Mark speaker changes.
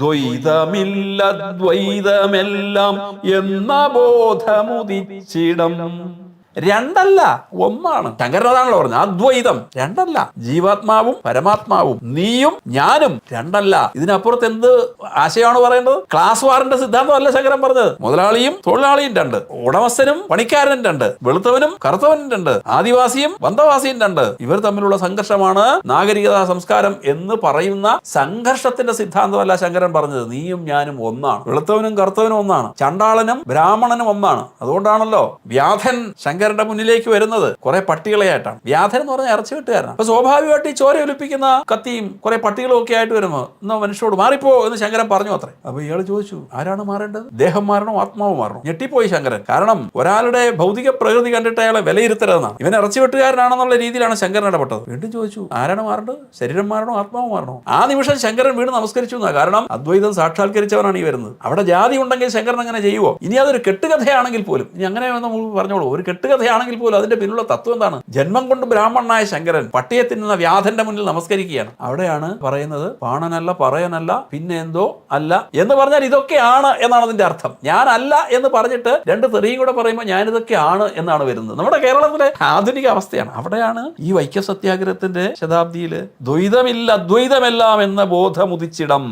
Speaker 1: ദ്വൈതമില്ല ദ്വൈതമെല്ലാം എന്ന ബോധമുദിച്ചിടം. രണ്ടല്ല. ഒന്നാണ്. ശങ്കരനാഥാണല്ലോ പറഞ്ഞത്. അദ്വൈതം. രണ്ടല്ല. ജീവാത്മാവും പരമാത്മാവും. നീയും ഞാനും രണ്ടല്ല. ഇതിനപ്പുറത്ത് എന്ത് ആശയമാണ് പറയേണ്ടത്? ക്ലാസ് വാറിന്റെ സിദ്ധാന്തമല്ല ശങ്കരൻ പറഞ്ഞത്. മുതലാളിയും തൊഴിലാളിയും രണ്ട്. ഉടമസ്ഥനും പണിക്കാരനും രണ്ട്. വെളുത്തവനും കറുത്തവനും രണ്ട്. ആദിവാസിയും വന്തവാസിയും രണ്ട്. ഇവർ തമ്മിലുള്ള സംഘർഷമാണ് നാഗരികത സംസ്കാരം എന്ന് പറയുന്ന സംഘർഷത്തിന്റെ സിദ്ധാന്തമല്ല ശങ്കരൻ പറഞ്ഞത്. നീയും ഞാനും ഒന്നാണ്. വെളുത്തവനും കറുത്തവനും ഒന്നാണ്. ചണ്ടാളനും ബ്രാഹ്മണനും ഒന്നാണ്. അതുകൊണ്ടാണല്ലോ വ്യാധൻ ശങ്കരന്റെ മുന്നിലേക്ക് വരുന്നത് കുറെ പട്ടികളെയായിട്ടാണ്. വ്യാധൻ എന്ന് പറഞ്ഞാൽ ഇറച്ചി വെട്ടുകാരനാണ്. അപ്പൊ സ്വാഭാവികമായിട്ട് ഈ ചോര ഒലിപ്പിക്കുന്ന കത്തിയും കുറെ പട്ടികളും ഒക്കെ ആയിട്ട് വരുമ്പോ എന്നാ മനുഷ്യരോട് മാറിപ്പോ എന്ന് ശങ്കരൻ പറഞ്ഞു അത്രേ. അപ്പൊ ഇയാൾ ചോദിച്ചു ആരാണ് മാറേണ്ടത്? ദേഹം മാറണോ ആത്മാവ് മാറണോ. ഞെട്ടിപ്പോയി ശങ്കരൻ. കാരണം ഒരാളുടെ ഭൗതിക പ്രകൃതി കണ്ടിട്ട് അയാളെ വിലയിരുത്തരുതെന്നാണ്. ഇവൻ ഇറച്ചി വെട്ടുകാരനാണെന്നുള്ള രീതിയിലാണ് ശങ്കരൻ ഇടപെട്ടത്. വീണ്ടും ചോദിച്ചു ആരാണ് മാറേണ്ടത്? ശരീരം മാറണോ ആത്മാവ് മാറണോ? ആ നിമിഷം ശങ്കരൻ വീണ് നമസ്കരിച്ചു എന്നാ. കാരണം അദ്വൈതം സാക്ഷാത്കരിച്ചവനാണ് ഈ വരുന്നത്. അവിടെ ജാതി ഉണ്ടെങ്കിൽ ശങ്കരൻ അങ്ങനെ ചെയ്യുവോ? ഇനി അതൊരു കെട്ടുകഥയാണെങ്കിൽ പോലും. ഇനി അങ്ങനെ പറഞ്ഞോളൂ ഒരു കെട്ടുകഥയാണെങ്കിൽ പോലും അതിന്റെ പിന്നിലുള്ള തത്വം എന്താണ്? ജന്മം കൊണ്ട് ബ്രാഹ്മണനായ ശങ്കരൻ പട്ടിയെ തിന്നുന്ന വ്യാധന്റെ മുന്നിൽ നമസ്കരിക്കുകയാണ്. അവിടെയാണ് പറയുന്നത് പാണനല്ല പറയനല്ല പിന്നെ എന്തോ അല്ല എന്ന് പറഞ്ഞാൽ ഇതൊക്കെയാണ് എന്നാണ് അതിന്റെ അർത്ഥം. ഞാനല്ല എന്ന് പറഞ്ഞിട്ട് രണ്ട് തെറിയും കൂടെ പറയുമ്പോൾ ഞാനിതൊക്കെയാണ് എന്നാണ് വരുന്നത്. നമ്മുടെ കേരളത്തിലെ ആധുനിക അവസ്ഥയാണ്. അവിടെയാണ് ഈ വൈക്കം സത്യാഗ്രഹത്തിന്റെ ശതാബ്ദിയിൽ ദ്വൈതമില്ല അദ്വൈതമെല്ലാം എന്ന ബോധമുദിച്ചിടം